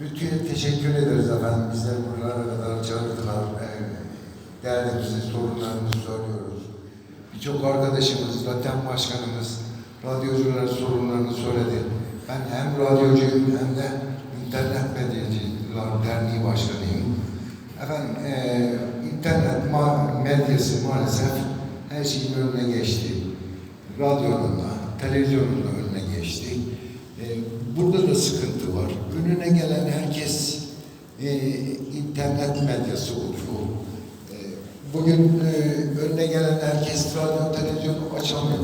Rütü'ye teşekkür ederiz efendim. Bizleri buralara kadar çağırdılar. Ee, Derdimizi, sorunlarımızı soruyoruz. Birçok arkadaşımız, Laten Başkanımız, radyocular sorunlarını söyledi. Ben hem radyocuyum hem de İnternet Medyacılar Derneği Başkanıyım. Efendim, eee internet ma- medyası maalesef her şeyin önüne geçti. Radyonun da, televizyonun da önüne geçti. Burada da sıkıntı var. Önüne gelen herkes eee, internet medyası oluyor. Eee, bugün eee, önüne gelen herkes radyo, televizyonu açamıyor.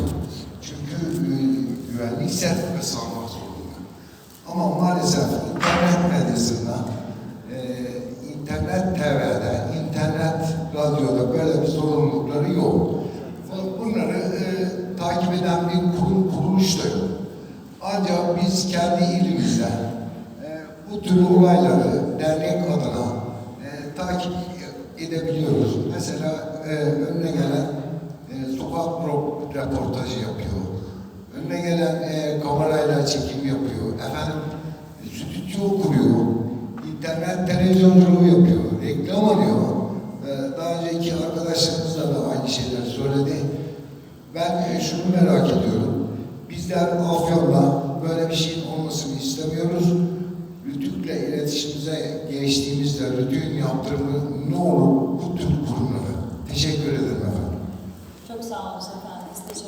Çünkü eee, güvenlik sertifikası almak zorunda. Ama maalesef internet medyasında, e, internet TV'de, internet radyoda böyle bir sorumlulukları yok. Bunları e, takip eden bir kurum, kuruluş da yok. Ancak biz kendi ilimizde e, bu tür olayları dernek adına e, takip edebiliyoruz. Mesela e, önüne gelen e, sokak röportajı yapıyor. Önüne gelen e, kamerayla çekim yapıyor. Efendim stüdyo kuruyor. İnternet televizyonculuğu yapıyor. Reklam alıyor. E, daha önceki arkadaşlarımız da aynı şeyler söyledi. Ben e, şunu merak ediyorum. Bizler Afyon'da böyle bir şeyin olmasını istemiyoruz. Rütük'le iletişimize geçtiğimizde Rütük'ün yaptırımı ne olur bu tür kurumlara? Teşekkür ederim efendim. Çok sağ olun efendim.